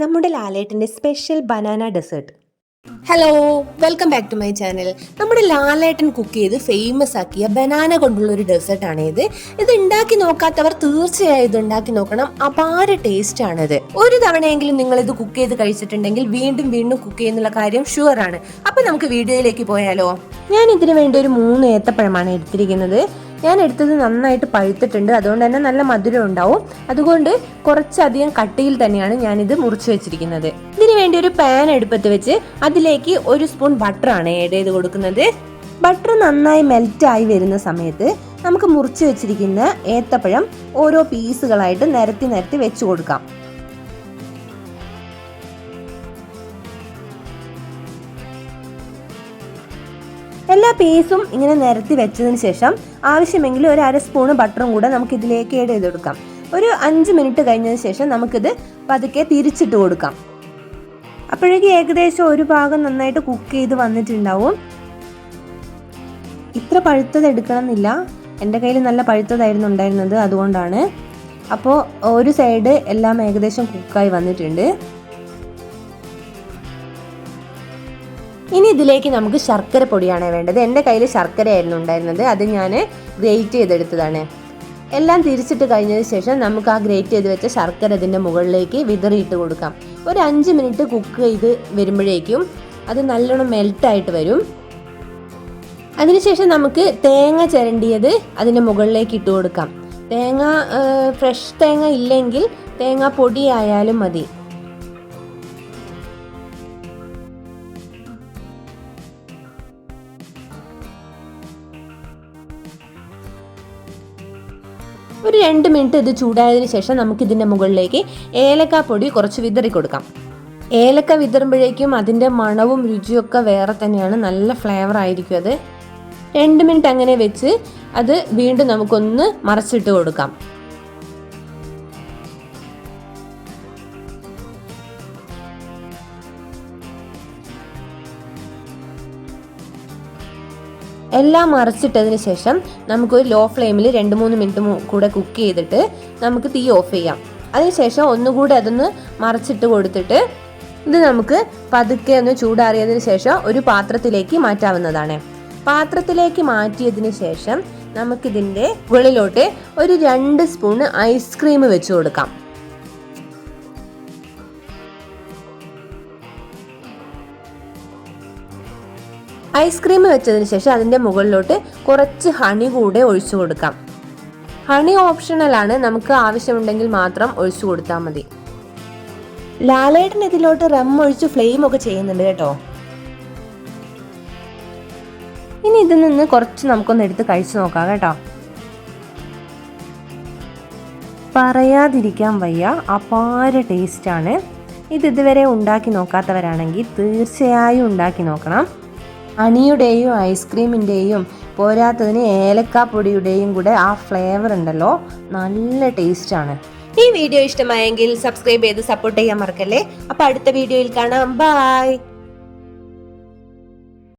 നമ്മുടെ ലാലേട്ടന്റെ special banana dessert. Hello welcome back to my channel. നമ്മുടെ ലാലേട്ടൻ കുക്ക് ചെയ്ത് ഫേമസ് ആക്കിയ ബനാന കൊണ്ടുള്ള ഒരു ഡെസേർട്ട് ആണ് ഇത്. ഇത് ഉണ്ടാക്കി നോക്കാത്തവർ തീർച്ചയായും ഇത് ഉണ്ടാക്കി നോക്കണം. അപാര ടേസ്റ്റ് ആണിത്. ഒരു തവണയെങ്കിലും നിങ്ങൾ ഇത് കുക്ക് ചെയ്ത് കഴിച്ചിട്ടുണ്ടെങ്കിൽ വീണ്ടും വീണ്ടും കുക്ക് ചെയ്യുന്നുള്ള കാര്യം ഷുവർ ആണ്. അപ്പൊ നമുക്ക് വീഡിയോയിലേക്ക് പോയാലോ? ഞാൻ ഇതിനു വേണ്ടി ഒരു മൂന്ന് ഏത്തപ്പഴമാണ് എടുത്തിരിക്കുന്നത്. ഞാൻ എടുത്തത് നന്നായിട്ട് പഴുത്തിട്ടുണ്ട്. അതുകൊണ്ട് തന്നെ നല്ല മധുരം ഉണ്ടാവും. അതുകൊണ്ട് കുറച്ചധികം കട്ടിയിൽ തന്നെയാണ് ഞാനിത് മുറിച്ച് വെച്ചിരിക്കുന്നത്. ഇതിനു വേണ്ടി ഒരു പാൻ എടുപ്പത്ത് വെച്ച് അതിലേക്ക് ഒരു സ്പൂൺ ബട്ടറാണ് ഏഡ് ചെയ്ത് കൊടുക്കുന്നത്. ബട്ടർ നന്നായി മെൽറ്റായി വരുന്ന സമയത്ത് നമുക്ക് മുറിച്ച് വെച്ചിരിക്കുന്ന ഏത്തപ്പഴം ഓരോ പീസുകളായിട്ട് നിരത്തി നിരത്തി വെച്ച് കൊടുക്കാം. എല്ലാ പീസും ഇങ്ങനെ നിരത്തി വെച്ചതിന് ശേഷം ആവശ്യമെങ്കിൽ ഒരു അര സ്പൂണ് ബട്ടറും കൂടെ നമുക്ക് ഇതിലേക്ക് ഏഡ് ചെയ്ത് കൊടുക്കാം ഒരു അഞ്ച് മിനിറ്റ് കഴിഞ്ഞതിന് ശേഷം നമുക്കിത് പതുക്കെ തിരിച്ചിട്ട് കൊടുക്കാം. അപ്പോഴേക്കും ഏകദേശം ഒരു ഭാഗം നന്നായിട്ട് കുക്ക് ചെയ്ത് വന്നിട്ടുണ്ടാവും. ഇത്ര പഴുത്തത് എടുക്കണം എന്നില്ല എന്റെ കയ്യിൽ നല്ല പഴുത്തതായിരുന്നു ഉണ്ടായിരുന്നത് അതുകൊണ്ടാണ്. അപ്പോൾ ഒരു സൈഡ് എല്ലാം ഏകദേശം കുക്കായി വന്നിട്ടുണ്ട്. ഇനി ഇതിലേക്ക് നമുക്ക് ശർക്കര പൊടിയാണ് വേണ്ടത്. എന്റെ കയ്യിൽ ശർക്കരയായിരുന്നു ഉണ്ടായിരുന്നത്. അത് ഞാൻ ഗ്രേറ്റ് ചെയ്തെടുത്തതാണ്. എല്ലാം തിരിച്ചിട്ട് കഴിഞ്ഞതിന് ശേഷം നമുക്ക് ആ ഗ്രേറ്റ് ചെയ്ത് വെച്ച ശർക്കര ഇതിന്റെ മുകളിലേക്ക് വിതറിയിട്ട് കൊടുക്കാം. ഒരു അഞ്ച് മിനിറ്റ് കുക്ക് ചെയ്ത് വരുമ്പോഴേക്കും അത് നല്ലോണം മെൽട്ടായിട്ട് വരും. അതിനുശേഷം നമുക്ക് തേങ്ങ ചിരണ്ടിയത് അതിന്റെ മുകളിലേക്ക് ഇട്ട് കൊടുക്കാം. തേങ്ങ ഫ്രഷ് തേങ്ങ ഇല്ലെങ്കിൽ തേങ്ങ പൊടിയായാലും മതി. ഒരു രണ്ട് മിനിറ്റ് ഇത് ചൂടായതിന് ശേഷം നമുക്ക് ഇതിന്റെ മുകളിലേക്ക് ഏലക്കാ പൊടി കുറച്ച് വിതറി കൊടുക്കാം. ഏലക്ക വിതറുമ്പോഴേക്കും അതിന്റെ മണവും രുചിയൊക്കെ വേറെ തന്നെയാണ്. നല്ല ഫ്ലേവർ ആയിരിക്കും അത്. രണ്ട് മിനിറ്റ് അങ്ങനെ വെച്ച് അത് വീണ്ടും നമുക്കൊന്ന് മറച്ചിട്ട് കൊടുക്കാം. എല്ലാം മറിച്ചിട്ടതിന് ശേഷം നമുക്ക് ലോ ഫ്ലെയിമിൽ രണ്ട് മൂന്ന് മിനിറ്റ് കൂടെ കുക്ക് ചെയ്തിട്ട് നമുക്ക് തീ ഓഫ് ചെയ്യാം. അതിനുശേഷം ഒന്നുകൂടി അതൊന്ന് മറിച്ചിട്ട് കൊടുത്തിട്ട് ഇത് നമുക്ക് പതുക്കെ ഒന്ന് ചൂടാറിയതിന് ശേഷം ഒരു പാത്രത്തിലേക്ക് മാറ്റാവുന്നതാണ്. പാത്രത്തിലേക്ക് മാറ്റിയതിന് ശേഷം നമുക്കിതിന്റെ മുകളിലോട്ട് ഒരു രണ്ട് സ്പൂണ് ഐസ്ക്രീം വെച്ച് കൊടുക്കാം. ഐസ്ക്രീം വെച്ചതിന് ശേഷം അതിന്റെ മുകളിലോട്ട് കുറച്ച് ഹണി കൂടെ ഒഴിച്ചു കൊടുക്കാം. ഹണി ഓപ്ഷണലാണ് നമുക്ക് ആവശ്യമുണ്ടെങ്കിൽ മാത്രം ഒഴിച്ചു കൊടുത്താൽ മതി. ലാലേട്ടൻ ഇതിലോട്ട് റം ഒഴിച്ച് ഫ്ലെയിം ഒക്കെ ചെയ്യുന്നുണ്ട് കേട്ടോ. ഇനി ഇതിൽ നിന്ന് കുറച്ച് നമുക്കൊന്ന് എടുത്ത് കഴിച്ചു നോക്കാം കേട്ടോ. പറയാതിരിക്കാൻ വയ്യ. അപാര ടേസ്റ്റ് ആണ്. ഇത് ഇതുവരെ ഉണ്ടാക്കി നോക്കാത്തവരാണെങ്കിൽ തീർച്ചയായും ഉണ്ടാക്കി നോക്കണം. അണിയുടെയും ഐസ്ക്രീമിന്റെയും പോരാത്തതിന് ഏലക്കാപ്പൊടിയുടെയും കൂടെ ആ ഫ്ലേവർ ഉണ്ടല്ലോ. നല്ല ടേസ്റ്റാണ് ഈ വീഡിയോ ഇഷ്ടമായെങ്കിൽ സബ്സ്ക്രൈബ് ചെയ്ത് സപ്പോർട്ട് ചെയ്യാൻ മറക്കല്ലേ? അപ്പോൾ അടുത്ത വീഡിയോയിൽ കാണാം. ബൈ